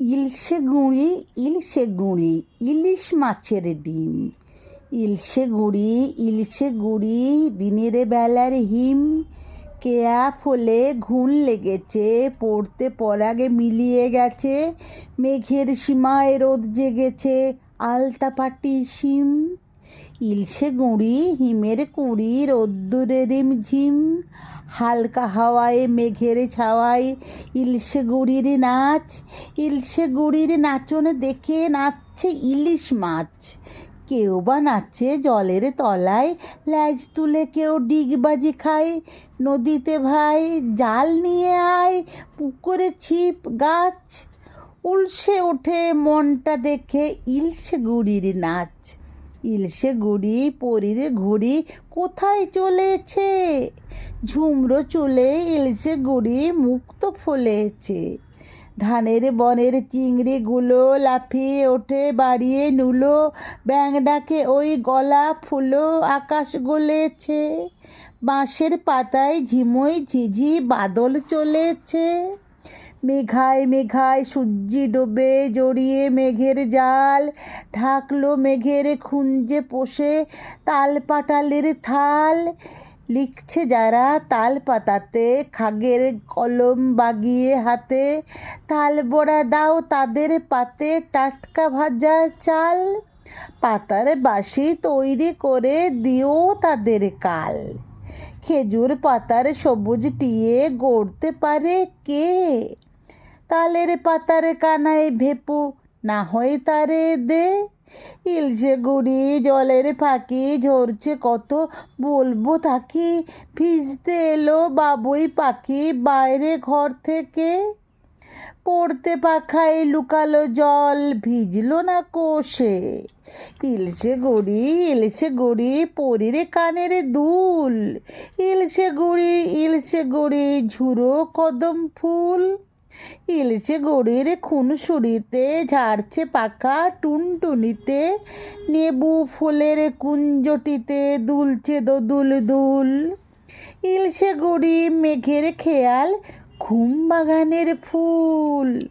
ইলশে গুঁড়ি ইলশে গুঁড়ি ইলিশ মাছের ডিম। ইলশে গুঁড়ি ইলশে গুঁড়ি দিনের বেলার হিম। কেয়া ফলে ঘুণ লেগেছে, পড়তে পরাগে মিলিয়ে গেছে, মেঘের সীমায় রোদ জেগেছে আলতা পাটি শিম। ইলশে গুঁড়ি, হিমের কুঁড়ি, রোদ্দুরে রিমঝিম হালকা হাওয়ায় মেঘের ছাওয়ায় ইলশে গুঁড়ির নাচ। ইলশে গুঁড়ির নাচন দেখে নাচছে ইলিশ মাছ। কেউ বা নাচছে জলের তলায়, ল্যাজ তুলে কেউ ডিগবাজি খায়। নদীতে ভাই জাল নিয়ে আয় পুকুরে ছিপ গাছ। উলসে ওঠে মনটা দেখে ইলশে গুড়ির নাচ। ইলশে গুড়ি, পরীর ঘুড়ি কোথায় চলেছে? ঝুমরো চুলে ইলশে গুড়ি মুক্ত ফলেছে। ধানের বনের চিংড়িগুলো লাফিয়ে ওঠে, বাড়িয়ে নুলো ব্যাং ডাকে ওই গলা ফুলো আকাশ গলেছে। বাঁশের পাতায় ঝিমই ঝিঝি বাদল চলেছে। মেঘায় মেঘায় সূর্যি ডোবে জড়িয়ে মেঘের জাল। ঢাকলো মেঘের খুঞ্জে পোষে তাল পাটালের থাল। লিখছে যারা তাল পাতাতে খাগের কলম বাগিয়ে হাতে। তাল বড়া দাও তাদের পাতে টাটকা ভাজা চাল। পাতার বাসি তৈরি করে দিও তাদের কাল। খেজুর পাতার সবুজ টিয়ে গড়তে পারে কে? তালের পাতার কানায় ভেপু, না হয় তারে দে। ইলশে গুড়ি জলের ফাঁকি ঝরছে কত, বলব তাকি ভিজতে এলো বাবুই পাখি বাইরে ঘর থেকে। পড়তে পাখায় লুকালো জল ভিজলো না কোষে। ইলশে গুড়ি ইলশে গুড়ি পরিরে কানের দুল। ইলশে গুড়ি ইলশে গুড়ি ঝুরো কদম ফুল। ইলশে গড়ির খুনসুরিতে ঝাড়ছে পাখা টুনটুনিতে, নেবু ফুলের কুঞ্জটিতে দুলছে দোদুল দুল। ইলছে গড়ি মেঘের খেয়াল, ঘুম বাগানের ফুল।